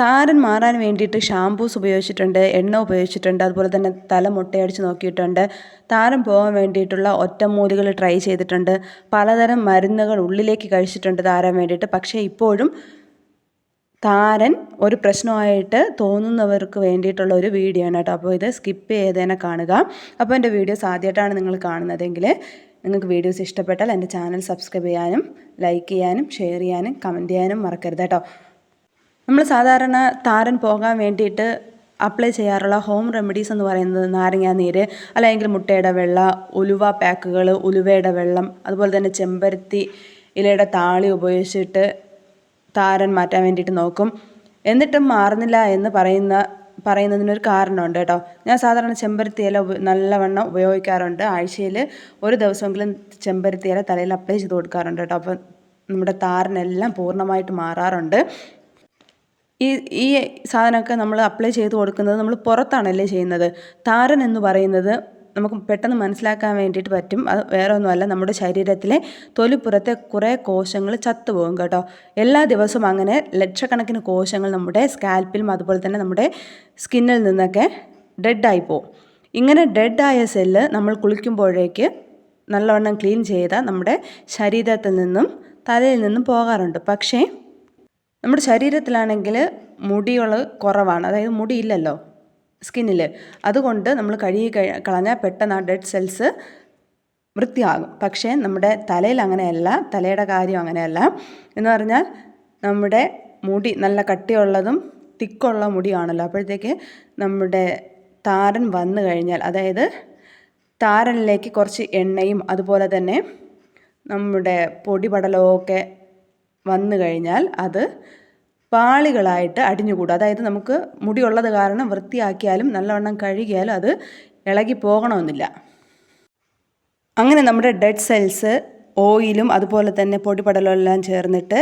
താരൻ മാറാൻ വേണ്ടിയിട്ട് ഷാംപൂസ് ഉപയോഗിച്ചിട്ടുണ്ട് എണ്ണ ഉപയോഗിച്ചിട്ടുണ്ട് അതുപോലെ തന്നെ തല മുട്ടയടിച്ച് നോക്കിയിട്ടുണ്ട്. താരൻ പോകാൻ വേണ്ടിയിട്ടുള്ള ഒറ്റമൂലികൾ ട്രൈ ചെയ്തിട്ടുണ്ട്. പലതരം മരുന്നുകൾ ഉള്ളിലേക്ക് കഴിച്ചിട്ടുണ്ട് താരാൻ വേണ്ടിയിട്ട്. പക്ഷേ ഇപ്പോഴും താരൻ ഒരു പ്രശ്നമായിട്ട് തോന്നുന്നവർക്ക് വേണ്ടിയിട്ടുള്ള ഒരു വീഡിയോ ആണ് കേട്ടോ. അപ്പോൾ ഇത് സ്കിപ്പ് ചെയ്തേനെ കാണുക. അപ്പോൾ എന്റെ വീഡിയോസ് ആദ്യമായിട്ടാണ് നിങ്ങൾ കാണുന്നതെങ്കിൽ നിങ്ങൾക്ക് വീഡിയോസ് ഇഷ്ടപ്പെട്ടാൽ എന്റെ ചാനൽ സബ്സ്ക്രൈബ് ചെയ്യാനും ലൈക്ക് ചെയ്യാനും ഷെയർ ചെയ്യാനും കമന്റ് ചെയ്യാനും മറക്കരുത് കേട്ടോ. നമ്മൾ സാധാരണ താരൻ പോകാൻ വേണ്ടിയിട്ട് അപ്ലൈ ചെയ്യാറുള്ള ഹോം റെമഡീസ് എന്ന് പറയുന്നത് നാരങ്ങാ നീര് അല്ലെങ്കിൽ മുട്ടയുടെ വെള്ള ഉലുവ പാക്കുകൾ ഉലുവയുടെ വെള്ളം അതുപോലെ തന്നെ ചെമ്പരത്തി ഇലയുടെ താളി ഉപയോഗിച്ചിട്ട് താരൻ മാറ്റാൻ വേണ്ടിയിട്ട് നോക്കും. എന്നിട്ടും മാറുന്നില്ല എന്ന് പറയുന്ന പറയുന്നതിനൊരു കാരണമുണ്ട് കേട്ടോ. ഞാൻ സാധാരണ ചെമ്പരത്തി ഇല നല്ലവണ്ണം ഉപയോഗിക്കാറുണ്ട്. ആഴ്ചയിൽ ഒരു ദിവസമെങ്കിലും ചെമ്പരത്തി ഇല തലയിൽ അപ്ലൈ ചെയ്ത് കൊടുക്കാറുണ്ട് കേട്ടോ. അപ്പം നമ്മുടെ താരനെല്ലാം പൂർണമായിട്ട് മാറാറുണ്ട്. ഈ ഈ സാധനമൊക്കെ നമ്മൾ അപ്ലൈ ചെയ്ത് കൊടുക്കുന്നത് നമ്മൾ പുറത്താണല്ലേ ചെയ്യുന്നത്. താരൻ എന്ന് പറയുന്നത് നമുക്ക് പെട്ടെന്ന് മനസ്സിലാക്കാൻ വേണ്ടിയിട്ട് പറ്റും. അത് വേറെ ഒന്നുമല്ല നമ്മുടെ ശരീരത്തിലെ തൊലിപ്പുറത്തെ കുറേ കോശങ്ങൾ ചത്തുപോകും കേട്ടോ. എല്ലാ ദിവസവും അങ്ങനെ ലക്ഷക്കണക്കിന് കോശങ്ങൾ നമ്മുടെ സ്കാൽപ്പിലും അതുപോലെ തന്നെ നമ്മുടെ സ്കിന്നിൽ നിന്നൊക്കെ ഡെഡായി പോകും ഇങ്ങനെ ഡെഡായ സെല്ല് നമ്മൾ കുളിക്കുമ്പോഴേക്ക് നല്ലവണ്ണം ക്ലീൻ ചെയ്താൽ നമ്മുടെ ശരീരത്തിൽ നിന്നും തലയിൽ നിന്നും പോകാറുണ്ട്. പക്ഷേ നമ്മുടെ ശരീരത്തിലാണെങ്കിൽ മുടികൾ കുറവാണ്. അതായത് മുടിയില്ലല്ലോ സ്കിന്നിൽ അതുകൊണ്ട് നമ്മൾ കഴുകി കളഞ്ഞാൽ പെട്ടെന്ന് ആ ഡെഡ് സെൽസ് വൃത്തിയാകും. പക്ഷേ നമ്മുടെ തലയിൽ അങ്ങനെയല്ല തലയുടെ കാര്യം അങ്ങനെയല്ല. എന്ന് പറഞ്ഞാൽ നമ്മുടെ മുടി നല്ല കട്ടിയുള്ളതും തിക്കുള്ള മുടിയാണല്ലോ. അപ്പോഴത്തേക്ക് നമ്മുടെ താരൻ വന്നു കഴിഞ്ഞാൽ അതായത് താരനിലേക്ക് കുറച്ച് എണ്ണയും അതുപോലെ തന്നെ നമ്മുടെ പൊടിപടലമൊക്കെ വന്നു കഴിഞ്ഞാൽ അത് പാളികളായിട്ട് അടിഞ്ഞുകൂടും. അതായത് നമുക്ക് മുടിയുള്ളത് കാരണം വൃത്തിയാക്കിയാലും നല്ലവണ്ണം കഴുകിയാലും അത് ഇളകി പോകണമെന്നില്ല. അങ്ങനെ നമ്മുടെ ഡെഡ് സെൽസ് ഓയിലും അതുപോലെ തന്നെ പൊടിപടലും എല്ലാം ചേർന്നിട്ട്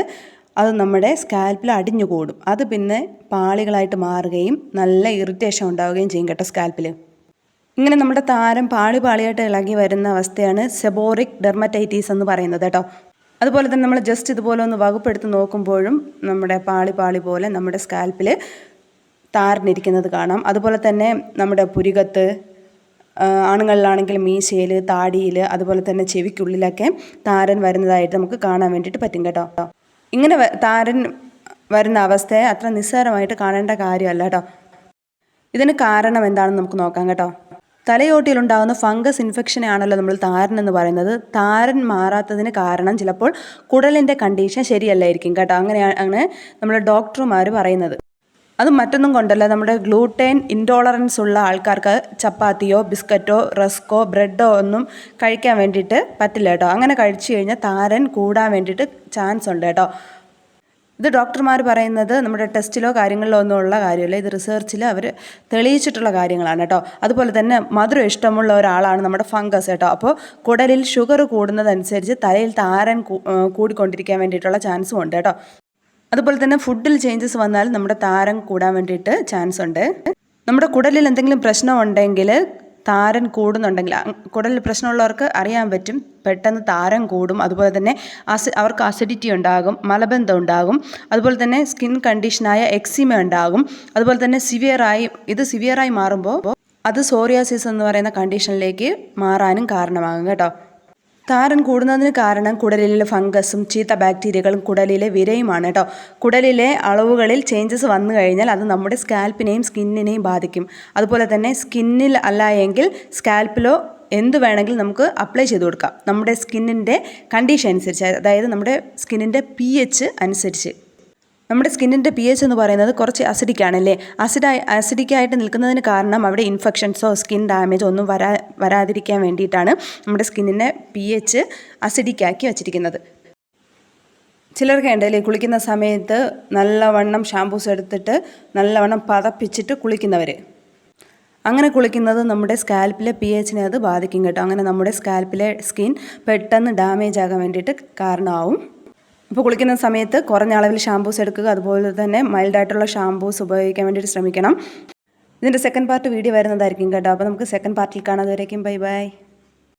അത് നമ്മുടെ സ്കാൽപ്പിൽ അടിഞ്ഞുകൂടും. അത് പിന്നെ പാളികളായിട്ട് മാറുകയും നല്ല ഇറിറ്റേഷൻ ഉണ്ടാവുകയും ചെയ്യും കേട്ടോ സ്കാൽപ്പിൽ ഇങ്ങനെ നമ്മുടെ താരം പാളി പാളിയായിട്ട് ഇളകി വരുന്ന അവസ്ഥയാണ് സെബോറിക് ഡെർമറ്റൈറ്റീസ് എന്ന് പറയുന്നത് കേട്ടോ. അതുപോലെ തന്നെ നമ്മൾ ജസ്റ്റ് ഇതുപോലെ ഒന്ന് വകുപ്പെടുത്ത് നോക്കുമ്പോഴും നമ്മുടെ പാളി പാളി പോലെ നമ്മുടെ സ്കാൽപ്പിൽ താരനിരിക്കുന്നത് കാണാം. അതുപോലെ തന്നെ നമ്മുടെ പുരികത്ത് ആണുങ്ങളിലാണെങ്കിൽ മീശയിൽ താടിയിൽ അതുപോലെ തന്നെ ചെവിക്കുള്ളിലൊക്കെ താരൻ വരുന്നതായിട്ട് നമുക്ക് കാണാൻ വേണ്ടിയിട്ട് പറ്റും കേട്ടോ. ഇങ്ങനെ താരൻ വരുന്ന അവസ്ഥയെ അത്ര നിസ്സാരമായിട്ട് കാണേണ്ട കാര്യമല്ല കേട്ടോ. ഇതിന് കാരണം എന്താണെന്ന് നമുക്ക് നോക്കാം കേട്ടോ. തലയോട്ടിയിലുണ്ടാകുന്ന ഫംഗസ് ഇൻഫെക്ഷനാണല്ലോ നമ്മൾ താരൻ എന്ന് പറയുന്നത്. താരൻ മാറാത്തതിന് കാരണം ചിലപ്പോൾ കുടലിന്റെ കണ്ടീഷൻ ശരിയല്ലായിരിക്കും കേട്ടോ. അങ്ങനെയാണ് നമ്മുടെ ഡോക്ടർമാർ പറയുന്നത്. അത് മറ്റൊന്നും കൊണ്ടല്ല. നമ്മുടെ ഗ്ലൂട്ടൈൻ ഇൻടോളറൻസ് ഉള്ള ആൾക്കാർക്ക് ചപ്പാത്തിയോ ബിസ്ക്കറ്റോ റസ്കോ ബ്രെഡോ ഒന്നും കഴിക്കാൻ വേണ്ടിയിട്ട് പറ്റില്ല കേട്ടോ. അങ്ങനെ കഴിച്ചു കഴിഞ്ഞാൽ താരൻ കൂടാൻ വേണ്ടിയിട്ട് ചാൻസ് ഉണ്ട് കേട്ടോ. ഇത് ഡോക്ടർമാർ പറയുന്നത് നമ്മുടെ ടെസ്റ്റിലോ കാര്യങ്ങളിലോ ഒന്നും ഉള്ള കാര്യമല്ല. ഇത് റിസർച്ചിൽ അവർ തെളിയിച്ചിട്ടുള്ള കാര്യങ്ങളാണ് കേട്ടോ. അതുപോലെ തന്നെ മധുരം ഇഷ്ടമുള്ള ഒരാളാണ് നമ്മുടെ ഫംഗസ് കേട്ടോ. അപ്പോൾ കുടലിൽ ഷുഗർ കൂടുന്നതനുസരിച്ച് തലയിൽ താരൻ കൂടിക്കൊണ്ടിരിക്കാൻ വേണ്ടിയിട്ടുള്ള ചാൻസും ഉണ്ട് കേട്ടോ. അതുപോലെ തന്നെ ഫുഡിൽ ചേഞ്ചസ് വന്നാൽ നമ്മുടെ താരം കൂടാൻ വേണ്ടിയിട്ട് ചാൻസ് ഉണ്ട് നമ്മുടെ കുടലിൽ എന്തെങ്കിലും പ്രശ്നം ഉണ്ടെങ്കിൽ താരൻ കൂടുന്നുണ്ടെങ്കിൽ കുടലിൽ പ്രശ്നമുള്ളവർക്ക് അറിയാൻ പറ്റും. പെട്ടെന്ന് താരം കൂടും. അതുപോലെ തന്നെ അസി അവർക്ക് അസിഡിറ്റി ഉണ്ടാകും മലബന്ധം ഉണ്ടാകും. അതുപോലെ തന്നെ സ്കിൻ കണ്ടീഷനായ എക്സിമ ഉണ്ടാകും. അതുപോലെ തന്നെ സിവിയറായി ഇത് സിവിയറായി മാറുമ്പോൾ അത് സോറിയാസിസ് എന്ന് പറയുന്ന കണ്ടീഷനിലേക്ക് മാറാനും കാരണമാകും കേട്ടോ. താരൻ കൂടുന്നതിന് കാരണം കുടലിലെ ഫംഗസും ചീത്ത ബാക്ടീരിയകളും കുടലിലെ വിരയുമാണ് കേട്ടോ. കുടലിലെ അളവുകളിൽ ചേഞ്ചസ് വന്നു കഴിഞ്ഞാൽ അത് നമ്മുടെ സ്കാൽപ്പിനെയും സ്കിന്നിനെയും ബാധിക്കും. അതുപോലെ തന്നെ സ്കിന്നിൽ അല്ല എങ്കിൽ സ്കാൽപ്പിലോ എന്ത് വേണമെങ്കിലും നമുക്ക് അപ്ലൈ ചെയ്ത് കൊടുക്കാം. നമ്മുടെ സ്കിന്നിന്റെ കണ്ടീഷൻ അനുസരിച്ച് അതായത് നമ്മുടെ സ്കിന്നിന്റെ പി എച്ച് അനുസരിച്ച്. നമ്മുടെ സ്കിന്നിന്റെ പി എച്ച് എന്ന് പറയുന്നത് കുറച്ച് അസിഡിക് ആണല്ലേ? അസിഡായി അസിഡിക്കായിട്ട് നിൽക്കുന്നതിന് കാരണം അവിടെ ഇൻഫെക്ഷൻസോ സ്കിൻ ഡാമേജോ ഒന്നും വരാ വരാതിരിക്കാൻ വേണ്ടിയിട്ടാണ് നമ്മുടെ സ്കിന്നിനെ പി എച്ച് അസിഡിക്കാക്കി വച്ചിരിക്കുന്നത്. ചിലർക്ക് ഉണ്ടല്ലേ കുളിക്കുന്ന സമയത്ത് നല്ലവണ്ണം ഷാമ്പൂസ് എടുത്തിട്ട് നല്ലവണ്ണം പതപ്പിച്ചിട്ട് കുളിക്കുന്നവർ അങ്ങനെ കുളിക്കുന്നത് നമ്മുടെ സ്കാൽപ്പിലെ പി എച്ചിനെ അത് ബാധിക്കും കേട്ടോ. അങ്ങനെ നമ്മുടെ സ്കാൽപ്പിലെ സ്കിൻ പെട്ടെന്ന് ഡാമേജ് ആകാൻ വേണ്ടിയിട്ട് കാരണമാവും. അപ്പോൾ കുളിക്കുന്ന സമയത്ത് കുറഞ്ഞ അളവിൽ ഷാമ്പൂസ് എടുക്കുക. അതുപോലെ തന്നെ മൈൽഡായിട്ടുള്ള ഷാമ്പൂസ് ഉപയോഗിക്കാൻ വേണ്ടിയിട്ട് ശ്രമിക്കണം. ഇതിന്റെ സെക്കൻഡ് പാർട്ട് വീഡിയോ വരുന്നതായിരിക്കും കേട്ടോ. അപ്പോൾ നമുക്ക് സെക്കൻഡ് പാർട്ടിൽ കാണാതെ വരയ്ക്കും ബൈ ബൈ